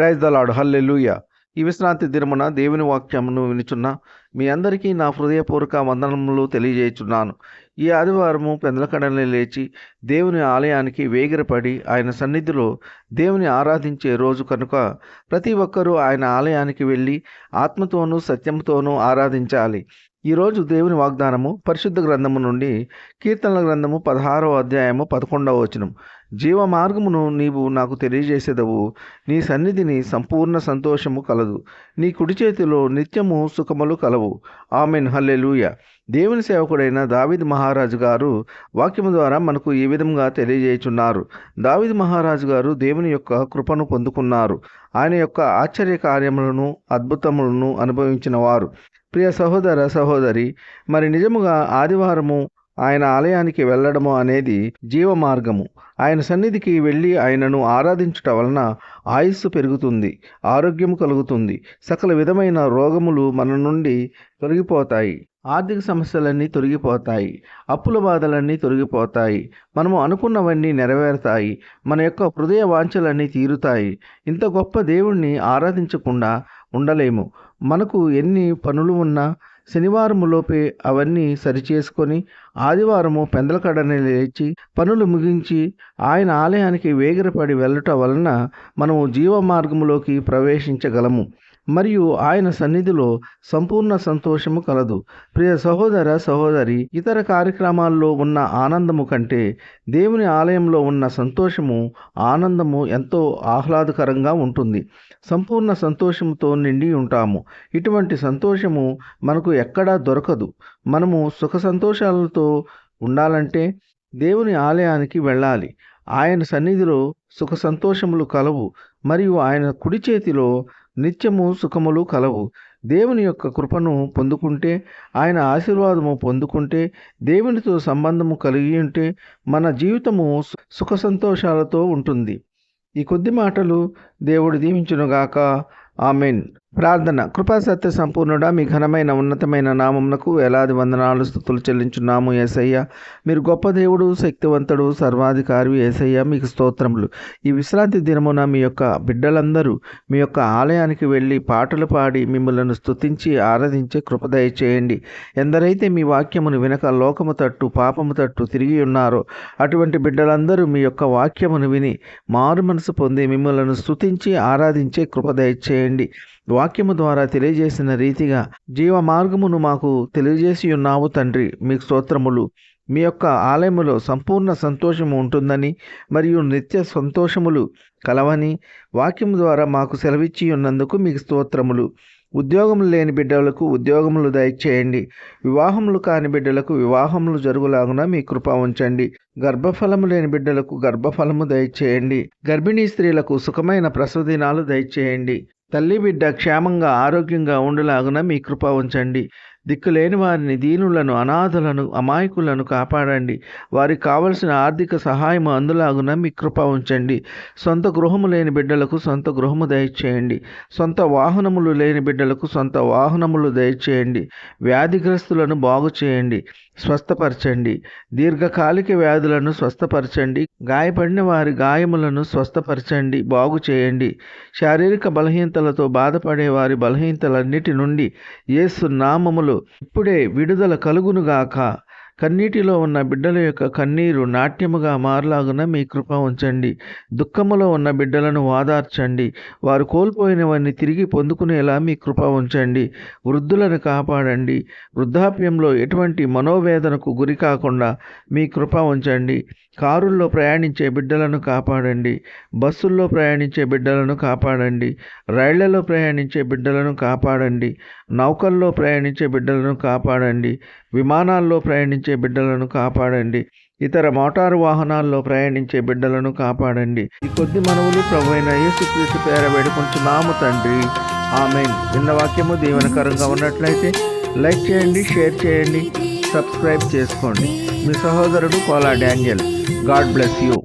Praise దలాడు lord హల్లెలూయ. ఈ విశ్రాంతి దినమున దేవుని వాక్యమును వినుచున్న మీ అందరికీ నా హృదయపూర్వక వందనములు తెలియజేయుచున్నాను. ఈ ఆదివారము పెందలకడని లేచి దేవుని ఆలయానికి వేగిరపడి ఆయన సన్నిధిలో దేవుని ఆరాధించే రోజు కనుక ప్రతి ఒక్కరూ ఆయన ఆలయానికి వెళ్ళి ఆత్మతోనూ సత్యంతోనూ ఆరాధించాలి. ఈరోజు దేవుని వాగ్దానము పరిశుద్ధ గ్రంథము నుండి కీర్తనల గ్రంథము పదహారవ అధ్యాయము పదకొండవ వచనం. జీవ మార్గమును నీవు నాకు తెలియజేసేదవు. నీ సన్నిధిని సంపూర్ణ సంతోషము కలదు. నీ కుడి చేతిలో నిత్యము సుఖములు కలవు. ఆమెన్. హల్లెలూయ. దేవుని సేవకుడైన దావిద్ మహారాజు గారు వాక్యము ద్వారా మనకు ఈ విధంగా తెలియజేయుచున్నారు. దావిద్ మహారాజు గారు దేవుని యొక్క కృపను పొందుకున్నారు. ఆయన యొక్క ఆశ్చర్య కార్యములను అద్భుతములను అనుభవించిన వారు. ప్రియ సహోదర సహోదరి మరి నిజముగా ఆదివారము ఆయన ఆలయానికి వెళ్ళడము అనేది జీవ మార్గము ఆయన సన్నిధికి వెళ్ళి ఆయనను ఆరాధించుట వలన ఆయుస్సు పెరుగుతుంది ఆరోగ్యం కలుగుతుంది. సకల విధమైన రోగములు మన నుండి తొలగిపోతాయి ఆర్థిక సమస్యలన్నీ తొలగిపోతాయి అప్పుల బాధలన్నీ తొలగిపోతాయి. మనము అనుకున్నవన్నీ నెరవేరుతాయి మన యొక్క హృదయ వాంఛలన్నీ తీరుతాయి. ఇంత గొప్ప దేవుణ్ణి ఆరాధించకుండా ఉండలేము. మనకు ఎన్ని పనులు ఉన్నా శనివారములోపే అవన్నీ సరిచేసుకొని ఆదివారము పెందలకడని లేచి పనులు ముగించి ఆయన ఆలయానికి వేగిరపడి వెళ్ళటం వలన మనము జీవ మార్గములోకి ప్రవేశించగలము. మరియు ఆయన సన్నిధిలో సంపూర్ణ సంతోషము కలదు. ప్రియ సహోదర సహోదరి ఇతర కార్యక్రమాల్లో ఉన్న ఆనందము కంటే దేవుని ఆలయంలో ఉన్న సంతోషము ఆనందము ఎంతో ఆహ్లాదకరంగా ఉంటుంది. సంపూర్ణ సంతోషముతో నిండి ఉంటాము. ఇటువంటి సంతోషము మనకు ఎక్కడా దొరకదు. మనము సుఖ సంతోషాలతో ఉండాలంటే దేవుని ఆలయానికి వెళ్ళాలి. ఆయన సన్నిధిలో సుఖ సంతోషములు కలవు. మరియు ఆయన కుడి చేతిలో నిత్యము సుఖములు కలవు. దేవుని యొక్క కృపను పొందుకుంటే ఆయన ఆశీర్వాదము పొందుకుంటే దేవునితో సంబంధము కలిగి ఉంటే మన జీవితము సుఖ సంతోషాలతో ఉంటుంది. ఈ కొద్ది మాటలు దేవుడు దీవించునుగాక. ఆమెన్. ప్రార్థన. కృపా సత్య సంపూర్ణుడా మీ ఘనమైన ఉన్నతమైన నామమునకు వేలాది వందనాలు స్థుతులు చెల్లించున్నాము ఏసయ్య. మీరు గొప్ప దేవుడు శక్తివంతుడు సర్వాధికారి ఏసయ్య మీకు స్తోత్రములు. ఈ విశ్రాంతి దినమున మీ యొక్క బిడ్డలందరూ మీ యొక్క ఆలయానికి వెళ్ళి పాటలు పాడి మిమ్మల్ని స్తుతించి ఆరాధించే కృపదయ చేయండి. ఎందరైతే మీ వాక్యమును వినక లోకము తట్టు పాపము తట్టు తిరిగి ఉన్నారో అటువంటి బిడ్డలందరూ మీ యొక్క వాక్యమును విని మారు మనసు పొంది మిమ్మల్ని స్తుతించి ఆరాధించే కృపదయ చేయండి. వాక్యము ద్వారా తెలియజేసిన రీతిగా జీవ మార్గమును మాకు తెలియజేసి ఉన్నావు తండ్రి. మీకు స్తోత్రములు. మీ యొక్క ఆలయములో సంపూర్ణ సంతోషము ఉంటుందని మరియు నిత్య సంతోషములు కలవని వాక్యము ద్వారా మాకు సెలవిచ్చి ఉన్నందుకు మీకు స్తోత్రములు. ఉద్యోగములు లేని బిడ్డలకు ఉద్యోగములు దయచేయండి. వివాహములు కాని బిడ్డలకు వివాహములు జరుగులాగున మీ కృప ఉంచండి. గర్భఫలము లేని బిడ్డలకు గర్భఫలము దయచేయండి. గర్భిణీ స్త్రీలకు సుఖమైన ప్రసవ దినాలు దయచేయండి. తల్లి బిడ్డ క్షేమంగా ఆరోగ్యంగా ఉండలాగున మీ కృప ఉంచండి. దిక్కులేని వారిని దీనులను అనాథలను అమాయకులను కాపాడండి. వారికి కావలసిన ఆర్థిక సహాయం అందులాగున మీ కృప ఉంచండి. సొంత గృహము లేని బిడ్డలకు సొంత గృహము దయచేయండి. సొంత వాహనములు లేని బిడ్డలకు సొంత వాహనములు దయచేయండి. వ్యాధిగ్రస్తులను బాగు చేయండి స్వస్థపరచండి. దీర్ఘకాలిక వ్యాధులను స్వస్థపరచండి. గాయపడిన వారి గాయములను స్వస్థపరచండి. బాగు చేయండి శారీరక బలహీనతలతో బాధపడే వారి బలహీనతలన్నిటి నుండి యేసు నామములు ఇప్పుడే విడుదల కలుగునుగాక. కన్నీటిలో ఉన్న బిడ్డల యొక్క కన్నీరు నాట్యముగా మారలాగున మీ కృప ఉంచండి. దుఃఖములో ఉన్న బిడ్డలను వాదార్చండి. వారు కోల్పోయినవన్నీ తిరిగి పొందుకునేలా మీ కృప ఉంచండి. వృద్ధులను కాపాడండి. వృద్ధాప్యంలో ఎటువంటి మనోవేదనకు గురి కాకుండా మీ కృప ఉంచండి. కారుల్లో ప్రయాణించే బిడ్డలను కాపాడండి. బస్సుల్లో ప్రయాణించే బిడ్డలను కాపాడండి. రైళ్ళలో ప్రయాణించే బిడ్డలను కాపాడండి. నౌకల్లో ప్రయాణించే బిడ్డలను కాపాడండి. విమానాల్లో ప్రయాణించే బిడ్డలను కాపాడండి. ఇతర మోటారు వాహనాల్లో ప్రయాణించే బిడ్డలను కాపాడండి. ఈ కొద్ది మనవులు ప్రభు అయిన యేసుక్రీస్తు పేర వేడుకుంటున్నాము తండ్రి. ఆమె చిన్న వాక్యము దీవెనకరంగా ఉన్నట్లయితే లైక్ చేయండి షేర్ చేయండి సబ్స్క్రైబ్ చేసుకోండి. మీ సహోదరుడు Kola Daniel. God bless you.